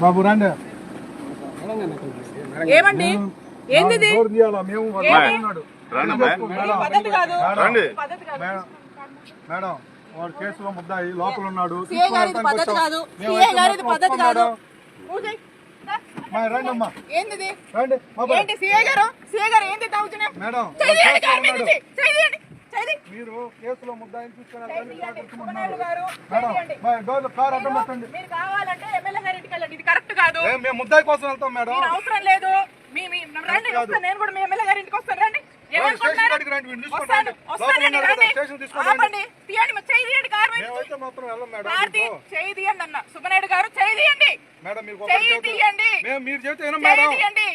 బాబు రండి. ఏమండి? కాదు. మేడం మేడం వాడు కేసులో ముద్దాయి లోపల ఉన్నాడు. మీరు కేసులో ముద్దాయిని తీసుకుని చేయండి. సుబ్బనాయుడు గారు మేడం చేయండి. మా డోర్ కార్ అడ్డం పెట్టండి మీరు కావాలంటే వెళ్ళండి ఇది కరెక్ట్ కాదు. మేము ముద్దాయి కోసం వెళ్తాం మేడం. మీరు అవసరం లేదు. మీ మీ రండి వస్తాను నేను కూడా మీ ఎమ్మెల్యే గారి ఇంటికి వస్తాను రండి. ఏమనుకుంటున్నారు? స్టేషన్ కాడికి రండి, వీడిని తీసుకొని వస్తాను రండి. వస్తానండి లోపల ఉన్నారు రండి. కదా, స్టేషన్ తీసుకొని రండి. ఆపండి తీయండి మరి చేయి తీయండి కారు మీద నుంచి. మేమైతే మాత్రం వెళ్ళం మేడం భారతి ఇంకో. చేయి తీయండి అన్న. సుబ్బనాయుడు గారు చేయి తీయండి. మేడం మీరు చేయి ఒకటి చెబితే- తీయండి. మేము మీరు చేయి మేడం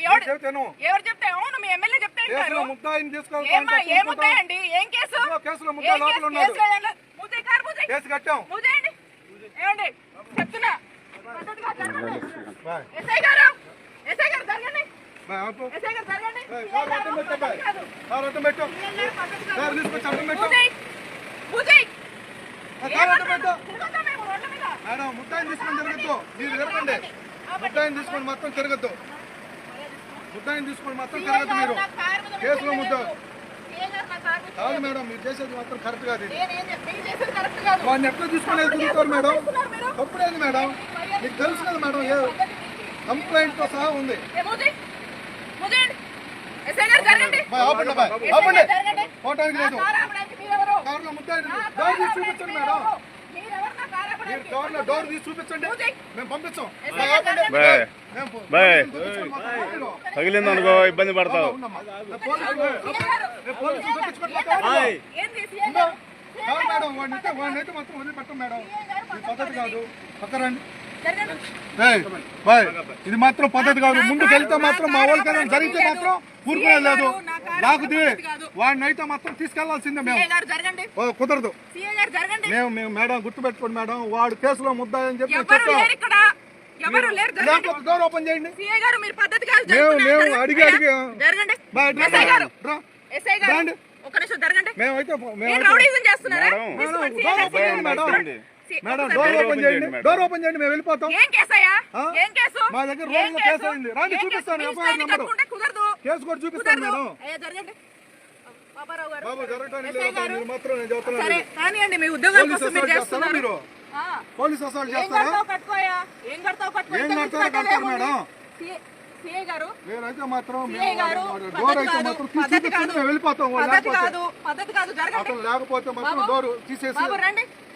ఎవరు చెబితే వినం. ఎవరు చెప్తే అవును మీ ఎమ్మెల్యే చెప్తే ఏముంటాయండి ఏం కేసు? కేసులో ముద్దాయి ఏం లోపల? ఉన్నాడు. కేసు కట్టాం. చెప్తున్నా. మేడం ముద్దాయిని తీసుకొని తిరగద్దు మీరు. తిరగండి ముద్దాయిని తీసుకొని మొత్తం తిరగద్దు ముద్దాయిని తీసుకొని మొత్తం తిరగద్దు మీరు కేసులో మీరు కాదు మేడం మీరు చేసేది మాత్రం కరెక్ట్ కాదు వాడిని ఎట్లా తీసుకొని తిరుగుతారు మేడం? తప్పుడేది మేడం. మీకు తెలుసు కదా మేడం ఏ కంప్లైంట్తో సహా ఉంది. పోవటానికి లేదు? కారులో చూపించండి మేడం మీరెవరు? మీరెవరు నా కారు మీరు డోర్ తీసి చూపించండి. మేము పంపించాం. తగిలింది అనుకో ఇబ్బంది పడతావు. మేడం వాడిని అయితే వాడిని అయితే మాత్రం వదిలిపెట్టం మేడం. పద్ధతి కాదు. ఏయ్, బాయ్. ఇది మాత్రం పద్ధతి కాదు. ముందుకు వెళ్తే మాత్రం మా వాళ్ళకి జరిగితే మాత్రం ఊరుకునే లేదు. లాగుది వాడిని అయితే మాత్రం తీసుకెళ్ళాల్సిందే మేము. కుదరదు. మేము మేము మేడం గుర్తుపెట్టుకోండి మేడం. వాడు కేసులో చెప్పి ఎవరు చెప్పాం డోర్ ఓపెన్ చేయండి. మేము-. అడిగి- అడిగి- మేమైతే మేడం. మేడం, డోర్ ఓపెన్ చేయండి డోర్. ఓపెన్ చేయండి మేము వెళ్ళిపోతాం. ఏం కేసయ్యా? ఏం కేసు? మా దగ్గర ఏం రోజులో కేసు? అయింది. చూపిస్తాను, ఎఫ్ఐఆర్ నెంబరు. కుదరదు. కేసు కూడా చూపిస్తాను మేడం. అయ్యా జరగండి. బాబారావు గారు. బాబు జరగటానికి ఎస్ఐ లేదు గారు. మీరు మాత్రం నేను చెప్తున్నాను. సరే కానివ్వండి మీ ఉద్యోగాల పోలీస్ కోసం మీరు చేస్తున్నారు. మీరు? ఏం కడతావు కట్టుకోయా? ఏం కడతావు కట్టుకో? ఏం కడతారో. మేడం. సిఐ గారు. నేనైతే మాత్రం డోర్ అయితే మాత్రం వెళ్ళిపోతాం వాళ్ళు పద్ధతి లేకపోతే. కాదు పద్ధతి కాదు జరగండి. లేకపోతే మాత్రం. డోర్ తీసేసి రండి.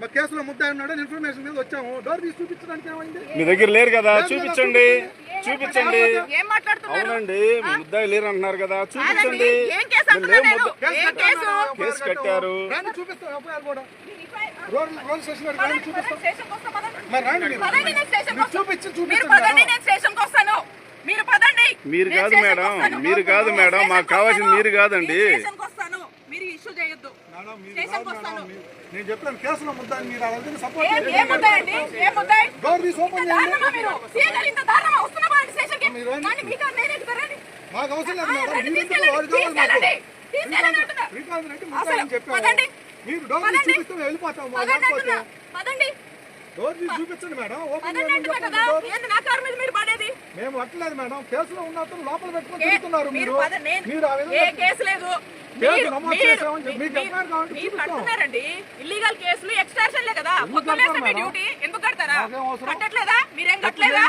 మా కేసులో ముద్దాయి ఉన్నాడు ఇన్ఫర్మేషన్ మీద వచ్చాము. డోర్ తీసి చూపించడానికి ఏమైంది? మీ దగ్గర లేరు కదా చూపించండి. చూపించండి. ఏం మాట్లాడుతున్నారు? అవునండి మీ ముద్దాయి లేరు అంటున్నారు కదా చూపించండి. ఏం కేసు కట్టారు. మీరు కాదు మేడం. మీరు కాదు మేడం మాకు కావాల్సింది. మీరు కాదండి. మీరు ఇష్యూ చేయొద్దు. నేను చెప్పాను కేసులో ముద్దాయి? మీరు? అలాగే సపోర్ట్ మీకు అవసరం లేదు మేడం. మీరు డోర్. చూపిస్తే మేము డోర్ తీసి చూపించండి మేడం. ఓపెన్ చేయండి నా కారు మీద మీరు పడేది? మేము అట్లేదు మేడం. కేసులో ఉన్నప్పుడు లోపల పెట్టుకుని ఏ- తిరుగుతున్నారు మీరు మీరు. ఆ ఏ విధంగా కేసు లేదు. కేసు మీరు- నమోదు చేసామని మీకు. కడుతున్నారండి ఇల్లీగల్ కేసులు ఎక్స్ట్రాషన్లే కదా. మేడం? డ్యూటీ. ఎందుకు కడతారా? కట్టట్లేదా? మీరేం కట్టలేదా.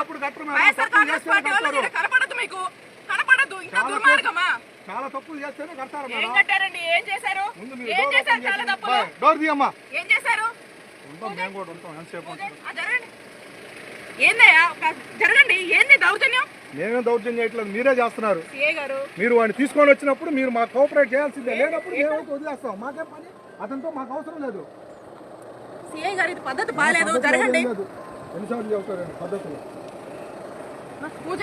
వైఎస్ఆర్ కాంగ్రెస్ పార్టీ వాళ్ళు కనపడదు మీకు. కనపడదు. ఇంకా చాలా దుర్మార్గమా? చాలా తప్పులు చేస్తేనే కడతారు ఏం మేడం. కట్టారండి? ఏం చేశారు? ఏం చేశారు? చాలా. తప్పులు. డోర్ తీయమ్మా. ఏం చేశారు? ఏందయ్యా? జరగండి. ఏంది దౌర్జన్యం? మేమేం దౌర్జన్యం చేయట్లేదు మీరే చేస్తున్నారు. మీరు వాడిని తీసుకొని వచ్చినప్పుడు మీరు మాకు కోఆపరేట్ చేయాల్సిందే. లేనప్పుడు వదిలేస్తాం. మాకేం పని? అతనితో మాకు అవసరం లేదు. సిఐ గారు ఇది పద్ధతి బాగాలేదు. జరగండి. ఎన్నిసార్లు చెబుతారండి పద్ధతులు? పూజ